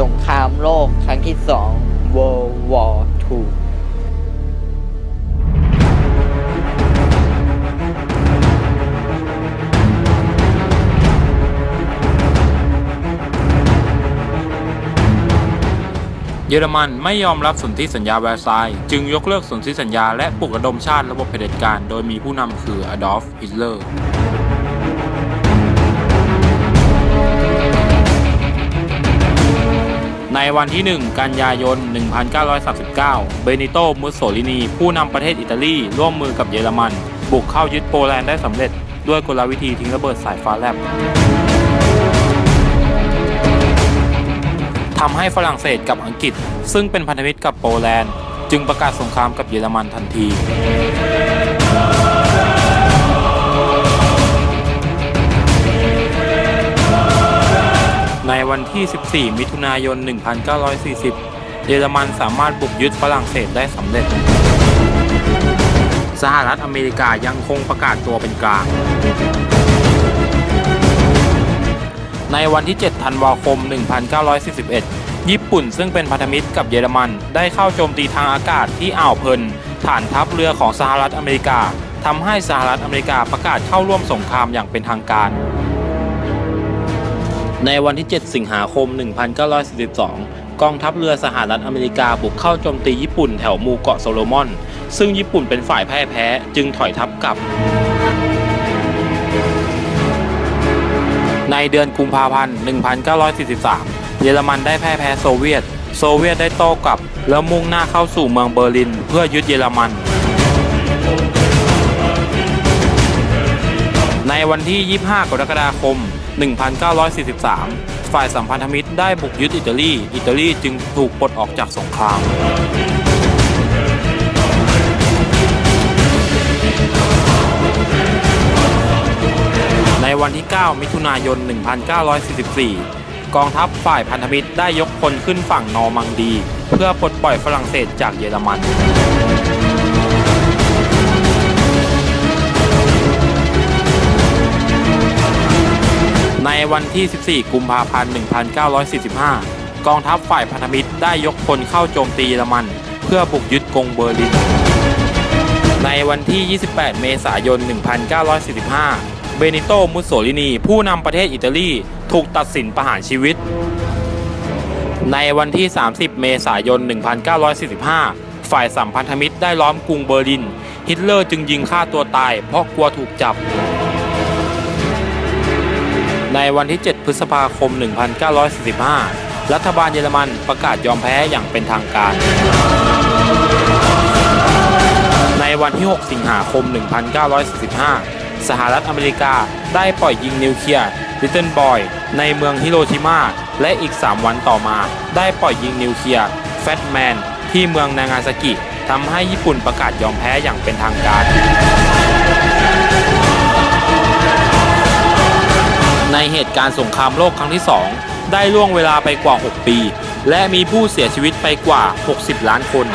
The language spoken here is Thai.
สงครามโลกครั้งที่สอง World War II เยอรมันไม่ยอมรับสนธิสัญญาแวร์ซายน์จึงยกเลิกสนธิสัญญาและปลุกระดมชาติระบบเผด็จการ โดยมีผู้นำคืออดอล์ฟฮิตเลอร์ วันที่ 1 กันยายน 1939 เบนิโต มุสโสลินี ผู้นำประเทศอิตาลี ร่วมมือกับเยอรมัน บุกเข้ายึดโปแลนด์ได้สำเร็จ ด้วยกลวิธีทิ้งระเบิดสายฟ้าแลบทำให้ฝรั่งเศสกับอังกฤษ ซึ่งเป็นพันธมิตรกับโปแลนด์ จึงประกาศสงครามกับเยอรมันทันที วันที่ 14 มิถุนายน 1940 เยอรมันสามารถบุกยึดฝรั่งเศสได้สำเร็จ สหรัฐอเมริกายังคงประกาศตัวเป็นกลาง ในวันที่ 7 ธันวาคม 1941 ญี่ปุ่นซึ่งเป็นพันธมิตรกับเยอรมันได้เข้าโจมตีทางอากาศที่อ่าวเพิร์ลฐานทัพเรือของสหรัฐอเมริกาทำให้สหรัฐอเมริกาประกาศเข้าร่วมสงครามอย่างเป็นทางการ ในวันที่ 7 สิงหาคม 1942 กองทัพเรือสหรัฐอเมริกาบุกเข้าโจมตีญี่ปุ่นแถวหมู่เกาะโซโลมอน ซึ่งญี่ปุ่นเป็นฝ่ายแพ่ายแพ้จึงถอยทัพกลับ ในเดือนกุมภาพันธ์ 1943 เยอรมันได้แพ้แพ้โซเวียต โซเวียตได้โต้กลับ แล้วมุ่งหน้าเข้าสู่เมืองเบอร์ลิน เพื่อยึดเยอรมัน วันที่ 25 กรกฎาคม 1943 ฝ่ายสัมพันธมิตรได้บุกยึดอิตาลี อิตาลีจึงถูกปลดออกจากสงครามในวันที่ 9 มิถุนายน 1944 กองทัพฝ่ายพันธมิตรได้ยกพลขึ้นฝั่งนอร์มังดี เพื่อปลดปล่อยฝรั่งเศสจากเยอรมันใน วันที่ 14 กุมภาพันธ์ 1945 กองทัพฝ่ายพันธมิตรได้ยกพลเข้าโจมตีเยอรมัน เพื่อบุกยึดกรุงเบอร์ลิน ในวันที่ 28 เมษายน 1945 เบนิโต มุสโสลินี ผู้นำประเทศอิตาลี ถูกตัดสินประหารชีวิต ในวันที่ 30 เมษายน 1945 ฝ่ายสัมพันธมิตรได้ล้อมกรุงเบอร์ลิน ฮิตเลอร์จึงยิงฆ่าตัวตายเพราะกลัวถูกจับ ในวันที่ 7 พฤษภาคม 1945 รัฐบาลเยอรมันประกาศยอมแพ้อย่างเป็นทางการ ในวันที่ 6 สิงหาคม 1945 สหรัฐอเมริกาได้ปล่อยยิงนิวเคลียร์ลิตเติ้ลบอยในเมืองฮิโรชิมา และอีก 3 วันต่อมาได้ปล่อยยิงนิวเคลียร์แฟตแมนที่เมืองนางาซากิทำให้ญี่ปุ่นประกาศยอมแพ้อย่างเป็นทางการ ในเหตุการณ์สงครามโลกครั้งที่ 2 ได้ล่วงเวลาไปกว่า 6 ปี และมีผู้เสียชีวิตไปกว่า 60 ล้านคน